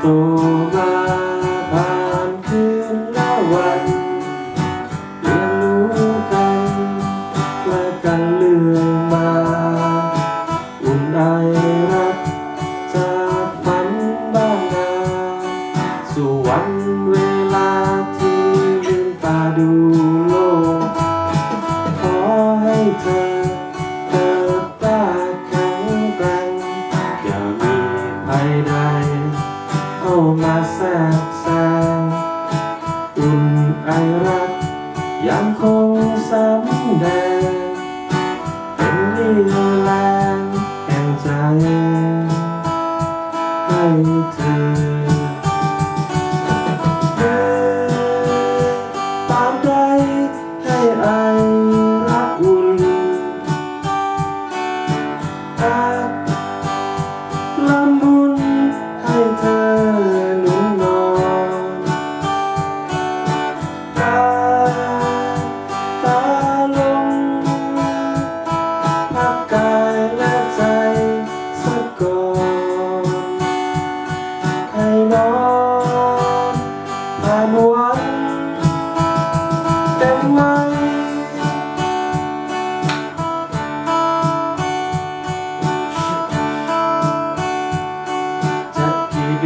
โตมาผ่านคืนและวันเรียนรู้กันและกันเลื่อยมา อุ่นไอรักจากฝันบ้านนา สู่วันเวลาที่ลืมตาดูโลก รักยังคง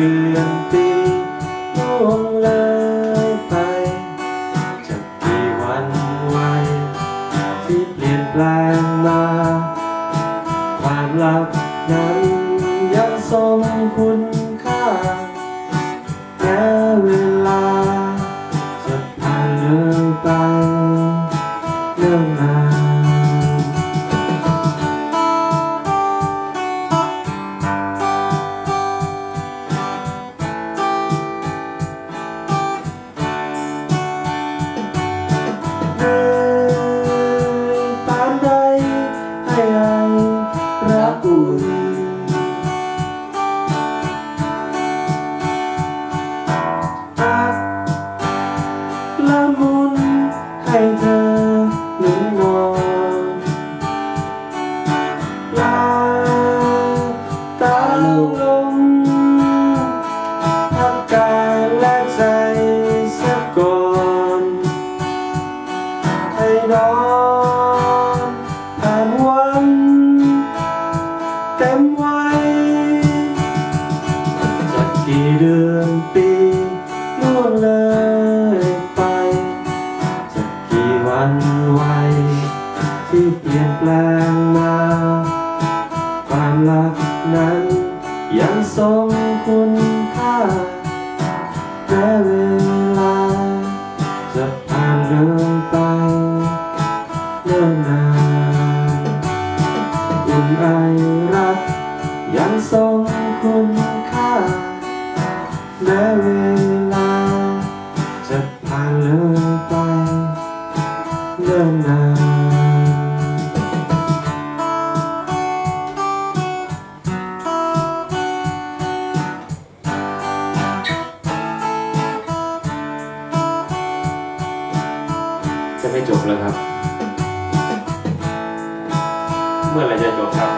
ดือนปีล่วงเลยไปจะกี่วันวัยที่เปลี่ยนแปลงมา ความรักนั้นยังทรงคุณค่าแม้เวลาจะผ่านเลยไปเรื่องนา รักนั้น ยังทรงคุณค่าแม้เวลา จะผ่านเลยไปเนิ่นนานอุ่นไอรัก ยังทรงคุณค่าแม้เวลา จะผ่านเลยไปเนิ่นนาน จะไม่จบแล้วครับ เมื่อไรจะจบครับ